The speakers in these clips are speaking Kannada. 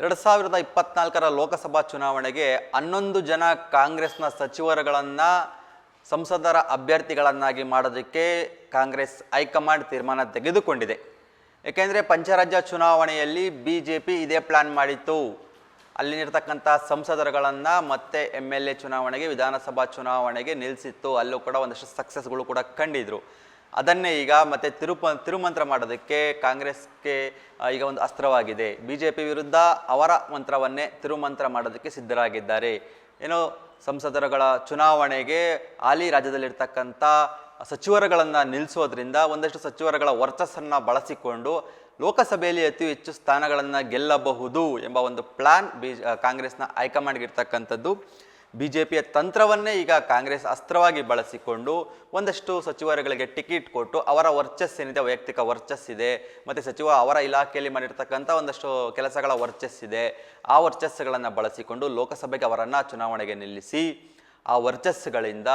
ಎರಡು ಸಾವಿರದ ಇಪ್ಪತ್ನಾಲ್ಕರ ಲೋಕಸಭಾ ಚುನಾವಣೆಗೆ ಹನ್ನೊಂದು ಜನ ಕಾಂಗ್ರೆಸ್ನ ಸಚಿವರುಗಳನ್ನು ಸಂಸದರ ಅಭ್ಯರ್ಥಿಗಳನ್ನಾಗಿ ಮಾಡೋದಕ್ಕೆ ಕಾಂಗ್ರೆಸ್ ಹೈಕಮಾಂಡ್ ತೀರ್ಮಾನ ತೆಗೆದುಕೊಂಡಿದೆ. ಏಕೆಂದರೆ ಪಂಚರಾಜ್ಯ ಚುನಾವಣೆಯಲ್ಲಿ ಬಿ ಜೆ ಪಿ ಇದೇ ಪ್ಲ್ಯಾನ್ ಮಾಡಿತ್ತು. ಅಲ್ಲಿರ್ತಕ್ಕಂಥ ಸಂಸದರುಗಳನ್ನು ಮತ್ತೆ ಎಂ ಎಲ್ ಎ ಚುನಾವಣೆಗೆ, ವಿಧಾನಸಭಾ ಚುನಾವಣೆಗೆ ನಿಲ್ಲಿಸಿತ್ತು ಅಲ್ಲೂ ಕೂಡ ಒಂದಷ್ಟು ಸಕ್ಸಸ್ಗಳು ಕೂಡ ಕಂಡಿದ್ರು. ಅದನ್ನೇ ಈಗ ಮತ್ತೆ ತಿರುಪ, ತಿರುಮಂತ್ರ ಮಾಡೋದಕ್ಕೆ ಕಾಂಗ್ರೆಸ್ಗೆ ಈಗ ಒಂದು ಅಸ್ತ್ರವಾಗಿದೆ. ಬಿ ಜೆ ಪಿ ವಿರುದ್ಧ ಅವರ ಮಂತ್ರವನ್ನೇ ತಿರುಮಂತ್ರ ಮಾಡೋದಕ್ಕೆ ಸಿದ್ಧರಾಗಿದ್ದಾರೆ. ಏನೋ ಸಂಸದರುಗಳ ಚುನಾವಣೆಗೆ ಹಾಲಿ ರಾಜ್ಯದಲ್ಲಿರ್ತಕ್ಕಂಥ ಸಚಿವರುಗಳನ್ನು ನಿಲ್ಲಿಸೋದ್ರಿಂದ ಒಂದಷ್ಟು ಸಚಿವರುಗಳ ವರ್ಚಸ್ಸನ್ನು ಬಳಸಿಕೊಂಡು ಲೋಕಸಭೆಯಲ್ಲಿ ಅತಿ ಹೆಚ್ಚು ಸ್ಥಾನಗಳನ್ನು ಗೆಲ್ಲಬಹುದು ಎಂಬ ಒಂದು ಪ್ಲಾನ್ ಬಿ ಕಾಂಗ್ರೆಸ್ನ ಹೈಕಮಾಂಡ್ಗೆ ಇರ್ತಕ್ಕಂಥದ್ದು. ಬಿ ಜೆ ಪಿಯ ತಂತ್ರವನ್ನೇ ಈಗ ಕಾಂಗ್ರೆಸ್ ಅಸ್ತ್ರವಾಗಿ ಬಳಸಿಕೊಂಡು ಒಂದಷ್ಟು ಸಚಿವರುಗಳಿಗೆ ಟಿಕೆಟ್ ಕೊಟ್ಟು ಅವರ ವರ್ಚಸ್ಸೇನಿದೆ, ವೈಯಕ್ತಿಕ ವರ್ಚಸ್ಸಿದೆ, ಮತ್ತು ಸಚಿವ ಅವರ ಇಲಾಖೆಯಲ್ಲಿ ಮಾಡಿರ್ತಕ್ಕಂಥ ಒಂದಷ್ಟು ಕೆಲಸಗಳ ವರ್ಚಸ್ಸಿದೆ. ಆ ವರ್ಚಸ್ಸುಗಳನ್ನು ಬಳಸಿಕೊಂಡು ಲೋಕಸಭೆಗೆ ಅವರನ್ನು ಚುನಾವಣೆಗೆ ನಿಲ್ಲಿಸಿ, ಆ ವರ್ಚಸ್ಸುಗಳಿಂದ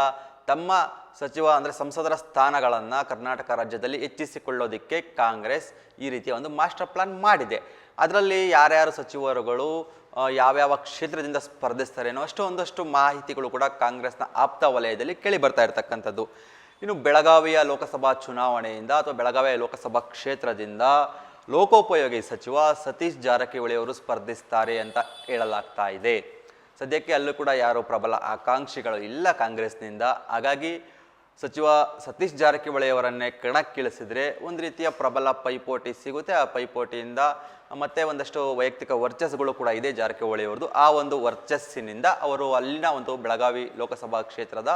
ತಮ್ಮ ಸಚಿವ ಅಂದರೆ ಸಂಸದರ ಸ್ಥಾನಗಳನ್ನು ಕರ್ನಾಟಕ ರಾಜ್ಯದಲ್ಲಿ ಹೆಚ್ಚಿಸಿಕೊಳ್ಳೋದಕ್ಕೆ ಕಾಂಗ್ರೆಸ್ ಈ ರೀತಿಯ ಒಂದು ಮಾಸ್ಟರ್ ಪ್ಲಾನ್ ಮಾಡಿದೆ. ಅದರಲ್ಲಿ ಯಾರ್ಯಾರು ಸಚಿವರುಗಳು ಯಾವ್ಯಾವ ಕ್ಷೇತ್ರದಿಂದ ಸ್ಪರ್ಧಿಸ್ತಾರೆ ಅನ್ನೋ ಅಷ್ಟು ಒಂದಷ್ಟು ಮಾಹಿತಿಗಳು ಕೂಡ ಕಾಂಗ್ರೆಸ್ನ ಆಪ್ತ ವಲಯದಲ್ಲಿ ಕೇಳಿ ಬರ್ತಾ ಇರತಕ್ಕಂಥದ್ದು. ಇನ್ನು ಬೆಳಗಾವಿಯ ಲೋಕಸಭಾ ಚುನಾವಣೆಯಿಂದ ಅಥವಾ ಬೆಳಗಾವಿಯ ಲೋಕಸಭಾ ಕ್ಷೇತ್ರದಿಂದ ಲೋಕೋಪಯೋಗಿ ಸಚಿವ ಸತೀಶ್ ಜಾರಕಿಹೊಳಿ ಅವರು ಸ್ಪರ್ಧಿಸ್ತಾರೆ ಅಂತ ಹೇಳಲಾಗ್ತಾ ಇದೆ. ಸದ್ಯಕ್ಕೆ ಅಲ್ಲೂ ಕೂಡ ಯಾರು ಪ್ರಬಲ ಆಕಾಂಕ್ಷಿಗಳು ಇಲ್ಲ ಕಾಂಗ್ರೆಸ್ನಿಂದ. ಹಾಗಾಗಿ ಸಚಿವ ಸತೀಶ್ ಜಾರಕಿಹೊಳಿ ಅವರನ್ನೇ ಕಣಕ್ಕಿಳಿಸಿದ್ರೆ ಒಂದು ರೀತಿಯ ಪ್ರಬಲ ಪೈಪೋಟಿ ಸಿಗುತ್ತೆ. ಆ ಪೈಪೋಟಿಯಿಂದ ಮತ್ತೆ ಒಂದಷ್ಟು ವೈಯಕ್ತಿಕ ವರ್ಚಸ್ಸುಗಳು ಕೂಡ ಇದೆ ಜಾರಕಿಹೊಳಿ ಅವರದು ಆ ಒಂದು ವರ್ಚಸ್ಸಿನಿಂದ ಅವರು ಅಲ್ಲಿನ ಒಂದು ಬೆಳಗಾವಿ ಲೋಕಸಭಾ ಕ್ಷೇತ್ರದ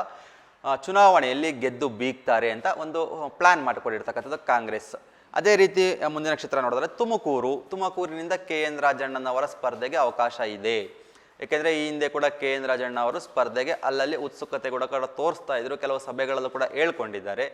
ಚುನಾವಣೆಯಲ್ಲಿ ಗೆದ್ದು ಬೀಗ್ತಾರೆ ಅಂತ ಒಂದು ಪ್ಲಾನ್ ಮಾಡಿಕೊಂಡಿರ್ತಕ್ಕಂಥದ್ದು ಕಾಂಗ್ರೆಸ್. ಅದೇ ರೀತಿ ಮುಂದಿನ ಕ್ಷೇತ್ರ ನೋಡಿದ್ರೆ ತುಮಕೂರು. ತುಮಕೂರಿನಿಂದ ಕೆ ಎನ್ ರಾಜಣ್ಣನವರ ಸ್ಪರ್ಧೆಗೆ ಅವಕಾಶ ಇದೆ. ಏಕೆಂದರೆ ಈ ಹಿಂದೆ ಕೂಡ ಕೆ. ಎನ್. ರಾಜಣ್ಣ ಅವರು ಸ್ಪರ್ಧೆಗೆ ಅಲ್ಲಲ್ಲಿ ಉತ್ಸುಕತೆ ಕೂಡ ಕೂಡ ತೋರಿಸ್ತಾ ಇದ್ರು. ಕೆಲವು ಸಭೆಗಳಲ್ಲೂ ಕೂಡ ಹೇಳ್ಕೊಂಡಿದ್ದಾರೆ.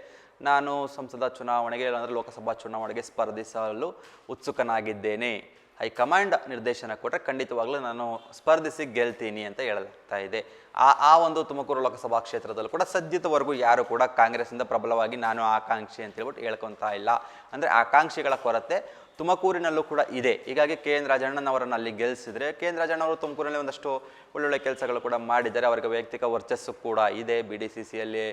ನಾನು ಸಂಸದ ಚುನಾವಣೆಗೆ ಇಲ್ಲಾಂದರೆ ಲೋಕಸಭಾ ಚುನಾವಣೆಗೆ ಸ್ಪರ್ಧಿಸಲು ಉತ್ಸುಕನಾಗಿದ್ದೇನೆ. ಹೈಕಮಾಂಡ್ ನಿರ್ದೇಶನ ಕೊಟ್ಟರೆ ಖಂಡಿತವಾಗ್ಲೂ ನಾನು ಸ್ಪರ್ಧಿಸಿ ಗೆಲ್ತೀನಿ ಅಂತ ಹೇಳಲಾಗ್ತಾ ಇದೆ. ಆ ಆ ಒಂದು ತುಮಕೂರು ಲೋಕಸಭಾ ಕ್ಷೇತ್ರದಲ್ಲೂ ಕೂಡ ಸದ್ಯದವರೆಗೂ ಯಾರು ಕೂಡ ಕಾಂಗ್ರೆಸ್ಸಿಂದ ಪ್ರಬಲವಾಗಿ ನಾನು ಆಕಾಂಕ್ಷಿ ಅಂತ ಹೇಳ್ಬಿಟ್ಟು ಹೇಳ್ಕೊತಾ ಇಲ್ಲ. ಅಂದರೆ ಆಕಾಂಕ್ಷಿಗಳ ಕೊರತೆ ತುಮಕೂರಿನಲ್ಲೂ ಕೂಡ ಇದೆ. ಹೀಗಾಗಿ ಕೆ ಎನ್ ರಾಜಣ್ಣನವರನ್ನು ಅಲ್ಲಿ ಗೆಲ್ಲಿಸಿದರೆ ಕೆ ಎನ್ ರಾಜಣ್ಣ ಅವರು ತುಮಕೂರಿನಲ್ಲಿ ಒಂದಷ್ಟು ಒಳ್ಳೊಳ್ಳೆ ಕೆಲಸಗಳು ಕೂಡ ಮಾಡಿದ್ದಾರೆ. ಅವರಿಗೆ ವೈಯಕ್ತಿಕ ವರ್ಚಸ್ಸು ಕೂಡ ಇದೆ. ಬಿ ಡಿ ಸಿ ಸಿಯಲ್ಲಿ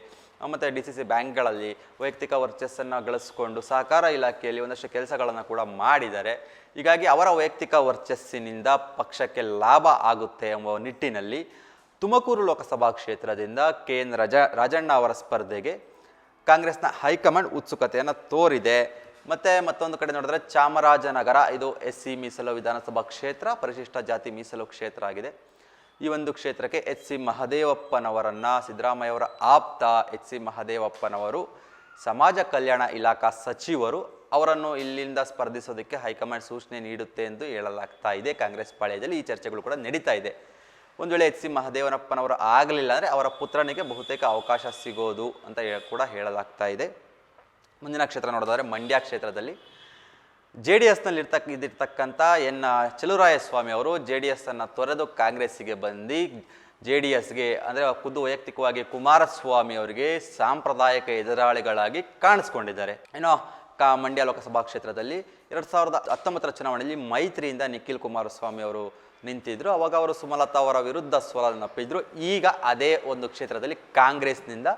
ಮತ್ತು ಡಿ ಸಿ ಸಿ ಬ್ಯಾಂಕ್ಗಳಲ್ಲಿ ವೈಯಕ್ತಿಕ ವರ್ಚಸ್ಸನ್ನು ಗಳಿಸ್ಕೊಂಡು ಸಹಕಾರ ಇಲಾಖೆಯಲ್ಲಿ ಒಂದಷ್ಟು ಕೆಲಸಗಳನ್ನು ಕೂಡ ಮಾಡಿದ್ದಾರೆ. ಹೀಗಾಗಿ ಅವರ ವೈಯಕ್ತಿಕ ವರ್ಚಸ್ಸಿನಿಂದ ಪಕ್ಷಕ್ಕೆ ಲಾಭ ಆಗುತ್ತೆ ಎಂಬ ನಿಟ್ಟಿನಲ್ಲಿ ತುಮಕೂರು ಲೋಕಸಭಾ ಕ್ಷೇತ್ರದಿಂದ ಕೆ ಎನ್ ರಾಜ, ರಾಜಣ್ಣ ಅವರ ಸ್ಪರ್ಧೆಗೆ ಕಾಂಗ್ರೆಸ್ನ ಹೈಕಮಾಂಡ್ ಉತ್ಸುಕತೆಯನ್ನು ತೋರಿದೆ. ಮತ್ತೆ ಮತ್ತೊಂದು ಕಡೆ ನೋಡಿದ್ರೆ ಚಾಮರಾಜನಗರ, ಇದು ಎಸ್ ಸಿ ಮೀಸಲು ವಿಧಾನಸಭಾ ಕ್ಷೇತ್ರ, ಪರಿಶಿಷ್ಟ ಜಾತಿ ಮೀಸಲು ಕ್ಷೇತ್ರ ಆಗಿದೆ. ಈ ಒಂದು ಕ್ಷೇತ್ರಕ್ಕೆ ಎಚ್ ಸಿ ಮಹದೇವಪ್ಪನವರನ್ನ ಸಿದ್ದರಾಮಯ್ಯವರ ಆಪ್ತ ಎಚ್ ಸಿ ಮಹದೇವಪ್ಪನವರು, ಸಮಾಜ ಕಲ್ಯಾಣ ಇಲಾಖಾ ಸಚಿವರು, ಅವರನ್ನು ಇಲ್ಲಿಂದ ಸ್ಪರ್ಧಿಸೋದಕ್ಕೆ ಹೈಕಮಾಂಡ್ ಸೂಚನೆ ನೀಡುತ್ತೆ ಎಂದು ಹೇಳಲಾಗ್ತಾ ಇದೆ. ಕಾಂಗ್ರೆಸ್ ಪಾಳ್ಯದಲ್ಲಿ ಈ ಚರ್ಚೆಗಳು ಕೂಡ ನಡೀತಾ ಇದೆ. ಒಂದು ವೇಳೆ ಎಚ್ ಸಿ ಮಹದೇವನಪ್ಪನವರು ಆಗಲಿಲ್ಲ ಅಂದರೆ ಅವರ ಪುತ್ರನಿಗೆ ಬಹುತೇಕ ಅವಕಾಶ ಸಿಗೋದು ಅಂತ ಕೂಡ ಹೇಳಲಾಗ್ತಾ ಇದೆ. ಮುಂದಿನ ಕ್ಷೇತ್ರ ನೋಡೋದಾದರೆ ಮಂಡ್ಯ ಕ್ಷೇತ್ರದಲ್ಲಿ ಜೆ ಡಿ ಎಸ್ನಲ್ಲಿ ಇರ್ತಕ್ಕ ಇದ್ದಿರ್ತಕ್ಕಂಥ ಎನ್, ಚಲುರಾಯಸ್ವಾಮಿ ಅವರು ಜೆ ಡಿ ಎಸ್ಸನ್ನು ತೊರೆದು ಕಾಂಗ್ರೆಸ್ಸಿಗೆ ಬಂದು ಜೆ ಡಿ ಎಸ್ಗೆ ಅಂದರೆ ಖುದ್ದು ವೈಯಕ್ತಿಕವಾಗಿ ಕುಮಾರಸ್ವಾಮಿ ಅವರಿಗೆ ಸಾಂಪ್ರದಾಯಿಕ ಎದುರಾಳಿಗಳಾಗಿ ಕಾಣಿಸ್ಕೊಂಡಿದ್ದಾರೆ. ಏನೋ ಕಾ, ಮಂಡ್ಯ ಲೋಕಸಭಾ ಕ್ಷೇತ್ರದಲ್ಲಿ ಎರಡು ಸಾವಿರದ ಹತ್ತೊಂಬತ್ತರ ಚುನಾವಣೆಯಲ್ಲಿ ಮೈತ್ರಿಯಿಂದ ನಿಖಿಲ್ ಕುಮಾರಸ್ವಾಮಿ ಅವರು ನಿಂತಿದ್ರು. ಅವಾಗ ಅವರು ಸುಮಲತಾ ಅವರ ವಿರುದ್ಧ ಸೋಲನ್ನಪ್ಪಿದ್ರು ಈಗ ಅದೇ ಒಂದು ಕ್ಷೇತ್ರದಲ್ಲಿ ಕಾಂಗ್ರೆಸ್ನಿಂದ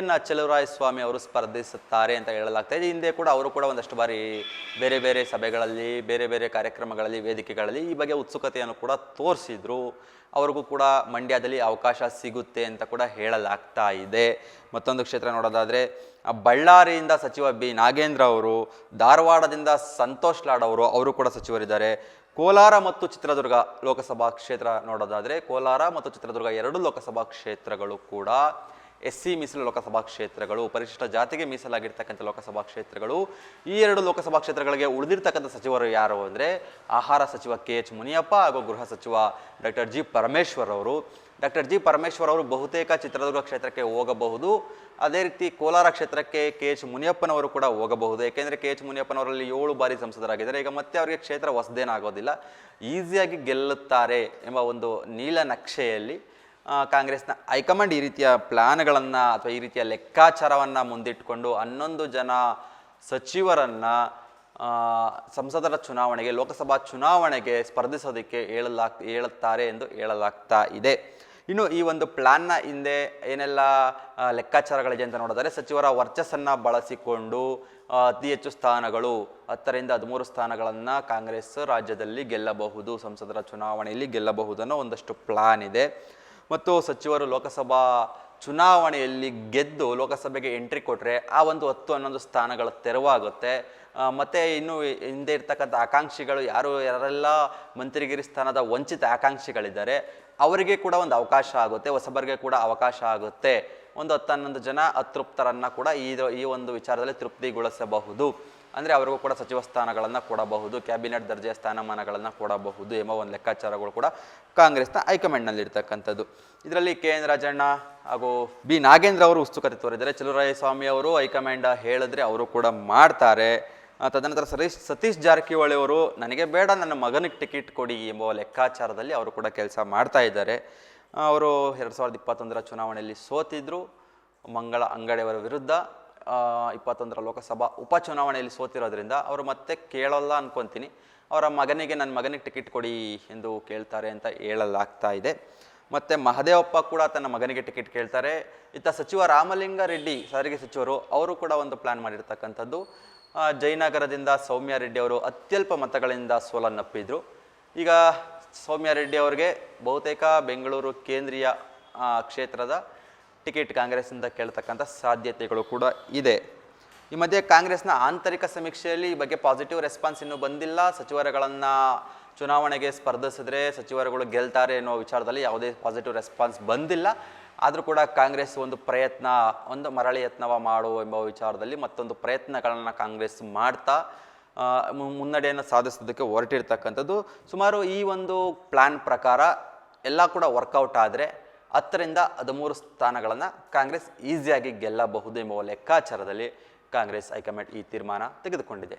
ಎನ್ ಚಲುವರಾಯ ಸ್ವಾಮಿ ಅವರು ಸ್ಪರ್ಧಿಸುತ್ತಾರೆ ಅಂತ ಹೇಳಲಾಗ್ತಾ ಇದೆ. ಹಿಂದೆ ಕೂಡ ಅವರು ಕೂಡ ಒಂದಷ್ಟು ಬಾರಿ ಬೇರೆ ಬೇರೆ ಸಭೆಗಳಲ್ಲಿ, ಬೇರೆ ಬೇರೆ ಕಾರ್ಯಕ್ರಮಗಳಲ್ಲಿ, ವೇದಿಕೆಗಳಲ್ಲಿ ಈ ಬಗ್ಗೆ ಉತ್ಸುಕತೆಯನ್ನು ಕೂಡ ತೋರಿಸಿದ್ರು. ಅವ್ರಿಗೂ ಕೂಡ ಮಂಡ್ಯದಲ್ಲಿ ಅವಕಾಶ ಸಿಗುತ್ತೆ ಅಂತ ಕೂಡ ಹೇಳಲಾಗ್ತಾ ಇದೆ. ಮತ್ತೊಂದು ಕ್ಷೇತ್ರ ನೋಡೋದಾದರೆ ಬಳ್ಳಾರಿಯಿಂದ ಸಚಿವ ಬಿ ನಾಗೇಂದ್ರ ಅವರು, ಧಾರವಾಡದಿಂದ ಸಂತೋಷ್ ಲಾಡ್ ಅವರು ಅವರು ಕೂಡ ಸಚಿವರಿದ್ದಾರೆ. ಕೋಲಾರ ಮತ್ತು ಚಿತ್ರದುರ್ಗ ಲೋಕಸಭಾ ಕ್ಷೇತ್ರ ನೋಡೋದಾದರೆ, ಕೋಲಾರ ಮತ್ತು ಚಿತ್ರದುರ್ಗ ಎರಡು ಲೋಕಸಭಾ ಕ್ಷೇತ್ರಗಳು ಕೂಡ ಎಸ್ ಸಿ ಮೀಸಲು ಲೋಕಸಭಾ ಕ್ಷೇತ್ರಗಳು ಪರಿಶಿಷ್ಟ ಜಾತಿಗೆ ಮೀಸಲಾಗಿರ್ತಕ್ಕಂಥ ಲೋಕಸಭಾ ಕ್ಷೇತ್ರಗಳು ಈ ಎರಡು ಲೋಕಸಭಾ ಕ್ಷೇತ್ರಗಳಿಗೆ ಉಳಿದಿರ್ತಕ್ಕಂಥ ಸಚಿವರು ಯಾರು ಅಂದರೆ ಆಹಾರ ಸಚಿವ ಕೆ ಎಚ್ ಮುನಿಯಪ್ಪ ಹಾಗೂ ಗೃಹ ಸಚಿವ ಡಾಕ್ಟರ್ ಜಿ ಪರಮೇಶ್ವರ್ ಅವರು. ಡಾಕ್ಟರ್ ಜಿ ಪರಮೇಶ್ವರ್ ಅವರು ಬಹುತೇಕ ಚಿತ್ರದುರ್ಗ ಕ್ಷೇತ್ರಕ್ಕೆ ಹೋಗಬಹುದು. ಅದೇ ರೀತಿ ಕೋಲಾರ ಕ್ಷೇತ್ರಕ್ಕೆ ಕೆ ಎಚ್ ಮುನಿಯಪ್ಪನವರು ಕೂಡ ಹೋಗಬಹುದು. ಏಕೆಂದರೆ ಕೆ ಎಚ್ ಮುನಿಯಪ್ಪನವರಲ್ಲಿ ಏಳು ಬಾರಿ ಸಂಸದರಾಗಿದ್ದಾರೆ. ಈಗ ಮತ್ತೆ ಅವರಿಗೆ ಕ್ಷೇತ್ರ ಹೊಸದೇನಾಗೋದಿಲ್ಲ. ಈಸಿಯಾಗಿ ಗೆಲ್ಲುತ್ತಾರೆ ಎಂಬ ಒಂದು ನೀಲನಕ್ಷೆಯಲ್ಲಿ ಆ, ಕಾಂಗ್ರೆಸ್ನ ಹೈಕಮಾಂಡ್ ಈ ರೀತಿಯ ಪ್ಲ್ಯಾನ್ಗಳನ್ನು ಅಥವಾ ಈ ರೀತಿಯ ಲೆಕ್ಕಾಚಾರವನ್ನು ಮುಂದಿಟ್ಟುಕೊಂಡು ಹನ್ನೊಂದು ಜನ ಸಚಿವರನ್ನು ಸಂಸದರ ಚುನಾವಣೆಗೆ, ಲೋಕಸಭಾ ಚುನಾವಣೆಗೆ ಸ್ಪರ್ಧಿಸೋದಕ್ಕೆ ಹೇಳಲಾಗ್ ಹೇಳುತ್ತಾರೆ ಎಂದು ಹೇಳಲಾಗ್ತಾ ಇದೆ. ಇನ್ನು ಈ ಒಂದು ಪ್ಲಾನ್ನ ಹಿಂದೆ ಏನೆಲ್ಲ ಲೆಕ್ಕಾಚಾರಗಳಿದೆ ಅಂತ ನೋಡಿದರೆ ಸಚಿವರ ವರ್ಚಸ್ಸನ್ನು ಬಳಸಿಕೊಂಡು ಅತಿ ಹೆಚ್ಚು ಸ್ಥಾನಗಳು, ಹತ್ತರಿಂದ ಹದಿಮೂರು ಸ್ಥಾನಗಳನ್ನು ಕಾಂಗ್ರೆಸ್ ರಾಜ್ಯದಲ್ಲಿ ಗೆಲ್ಲಬಹುದು, ಸಂಸದರ ಚುನಾವಣೆಯಲ್ಲಿ ಗೆಲ್ಲಬಹುದನ್ನೋ ಒಂದಷ್ಟು ಪ್ಲಾನ್ ಇದೆ. ಮತ್ತು ಸಚಿವರು ಲೋಕಸಭಾ ಚುನಾವಣೆಯಲ್ಲಿ ಗೆದ್ದು ಲೋಕಸಭೆಗೆ ಎಂಟ್ರಿ ಕೊಟ್ಟರೆ ಆ ಒಂದು ಹತ್ತು ಹನ್ನೊಂದು ಸ್ಥಾನಗಳು ತೆರವಾಗುತ್ತೆ. ಮತ್ತು ಇನ್ನು ಹಿಂದೆ ಇರ್ತಕ್ಕಂಥ ಆಕಾಂಕ್ಷಿಗಳು ಯಾರು ಯಾರೆಲ್ಲ ಮಂತ್ರಿಗಿರಿ ಸ್ಥಾನದ ವಂಚಿತ ಆಕಾಂಕ್ಷಿಗಳಿದ್ದಾರೆ, ಅವರಿಗೆ ಕೂಡ ಒಂದು ಅವಕಾಶ ಆಗುತ್ತೆ, ಹೊಸಬರಿಗೆ ಕೂಡ ಅವಕಾಶ ಆಗುತ್ತೆ. ಒಂದು ಹತ್ತು ಹನ್ನೊಂದು ಜನ ಅತೃಪ್ತರನ್ನು ಕೂಡ ಈ ಈ ಒಂದು ವಿಚಾರದಲ್ಲಿ ತೃಪ್ತಿಗೊಳಿಸಬಹುದು. ಅಂದರೆ ಅವರಿಗೂ ಕೂಡ ಸಚಿವ ಸ್ಥಾನಗಳನ್ನು ಕೊಡಬಹುದು, ಕ್ಯಾಬಿನೆಟ್ ದರ್ಜೆಯ ಸ್ಥಾನಮಾನಗಳನ್ನು ಕೊಡಬಹುದು ಎಂಬ ಒಂದು ಲೆಕ್ಕಾಚಾರಗಳು ಕೂಡ ಕಾಂಗ್ರೆಸ್ನ ಹೈಕಮಾಂಡ್ನಲ್ಲಿ ಇರ್ತಕ್ಕಂಥದ್ದು ಇದರಲ್ಲಿ ಕೆ ಎನ್ ರಾಜಣ್ಣ ಹಾಗೂ ಬಿ ನಾಗೇಂದ್ರ ಅವರು ಉತ್ಸುಕತೆ ತೋರಿದ್ದಾರೆ. ಸ್ವಾಮಿ ಅವರು ಹೈಕಮಾಂಡ್ ಹೇಳಿದ್ರೆ ಅವರು ಕೂಡ ಮಾಡ್ತಾರೆ. ತದನಂತರ ಸತೀಶ್ ಸತೀಶ್ ಜಾರಕಿಹೊಳಿ ಅವರು, ನನಗೆ ಬೇಡ, ನನ್ನ ಮಗನಿಗೆ ಟಿಕೆಟ್ ಕೊಡಿ ಎಂಬ ಲೆಕ್ಕಾಚಾರದಲ್ಲಿ ಅವರು ಕೂಡ ಕೆಲಸ ಮಾಡ್ತಾ ಇದ್ದಾರೆ. ಅವರು ಎರಡು ಸಾವಿರದ ಇಪ್ಪತ್ತೊಂದರ ಚುನಾವಣೆಯಲ್ಲಿ ಸೋತಿದ್ರು. ಮಂಗಳ ಅಂಗಡಿಯವರ ವಿರುದ್ಧ ಇಪ್ಪತ್ತೊಂದರ ಲೋಕಸಭಾ ಉಪಚುನಾವಣೆಯಲ್ಲಿ ಸೋತಿರೋದ್ರಿಂದ ಅವರು ಮತ್ತೆ ಕೇಳಲ್ಲ ಅನ್ಕೊಂತೀನಿ. ಅವರ ಮಗನಿಗೆ ನನ್ನ ಮಗನಿಗೆ ಟಿಕೆಟ್ ಕೊಡಿ ಎಂದು ಕೇಳ್ತಾರೆ ಅಂತ ಹೇಳಲಾಗ್ತಾ ಇದೆ. ಮತ್ತು ಮಹದೇವಪ್ಪ ಕೂಡ ತನ್ನ ಮಗನಿಗೆ ಟಿಕೆಟ್ ಕೇಳ್ತಾರೆ. ಇತ್ತ ಸಚಿವ ರಾಮಲಿಂಗ ರೆಡ್ಡಿ, ಸಾರಿಗೆ ಸಚಿವರು, ಅವರು ಕೂಡ ಒಂದು ಪ್ಲಾನ್ ಮಾಡಿರ್ತಕ್ಕಂಥದ್ದು. ಜಯನಗರದಿಂದ ಸೌಮ್ಯ ರೆಡ್ಡಿ ಅವರು ಅತ್ಯಲ್ಪ ಮತಗಳಿಂದ ಸೋಲನ್ನಪ್ಪಿದ್ರು ಈಗ ಸೌಮ್ಯ ರೆಡ್ಡಿ ಅವರಿಗೆ ಬಹುತೇಕ ಬೆಂಗಳೂರು ಕೇಂದ್ರೀಯ ಕ್ಷೇತ್ರದ ಟಿಕೆಟ್ ಕಾಂಗ್ರೆಸ್ನಿಂದ ಕೇಳ್ತಕ್ಕಂಥ ಸಾಧ್ಯತೆಗಳು ಕೂಡ ಇದೆ. ಈ ಮಧ್ಯೆ ಕಾಂಗ್ರೆಸ್ನ ಆಂತರಿಕ ಸಮೀಕ್ಷೆಯಲ್ಲಿ ಈ ಬಗ್ಗೆ ಪಾಸಿಟಿವ್ ರೆಸ್ಪಾನ್ಸ್ ಇನ್ನೂ ಬಂದಿಲ್ಲ. ಸಚಿವರುಗಳನ್ನು ಚುನಾವಣೆಗೆ ಸ್ಪರ್ಧಿಸಿದ್ರೆ ಸಚಿವರುಗಳು ಗೆಲ್ತಾರೆ ಅನ್ನೋ ವಿಚಾರದಲ್ಲಿ ಯಾವುದೇ ಪಾಸಿಟಿವ್ ರೆಸ್ಪಾನ್ಸ್ ಬಂದಿಲ್ಲ. ಆದರೂ ಕೂಡ ಕಾಂಗ್ರೆಸ್ ಒಂದು ಪ್ರಯತ್ನ, ಒಂದು ಮರಳಿ ಯತ್ನವ ಮಾಡು ಎಂಬ ವಿಚಾರದಲ್ಲಿ ಮತ್ತೊಂದು ಪ್ರಯತ್ನಗಳನ್ನು ಕಾಂಗ್ರೆಸ್ ಮಾಡ್ತಾ ಮುನ್ನಡೆಯನ್ನು ಸಾಧಿಸೋದಕ್ಕೆ ಹೊರಟಿರ್ತಕ್ಕಂಥದ್ದು. ಸುಮಾರು ಈ ಒಂದು ಪ್ಲ್ಯಾನ್ ಪ್ರಕಾರ ಎಲ್ಲ ಕೂಡ ವರ್ಕೌಟ್ ಆದರೆ ಹತ್ತರಿಂದ ಹದಿಮೂರು ಸ್ಥಾನಗಳನ್ನು ಕಾಂಗ್ರೆಸ್ ಈಸಿಯಾಗಿ ಗೆಲ್ಲಬಹುದು ಎಂಬ ಲೆಕ್ಕಾಚಾರದಲ್ಲಿ ಕಾಂಗ್ರೆಸ್ ಹೈಕಮಾಂಡ್ ಈ ತೀರ್ಮಾನ ತೆಗೆದುಕೊಂಡಿದೆ.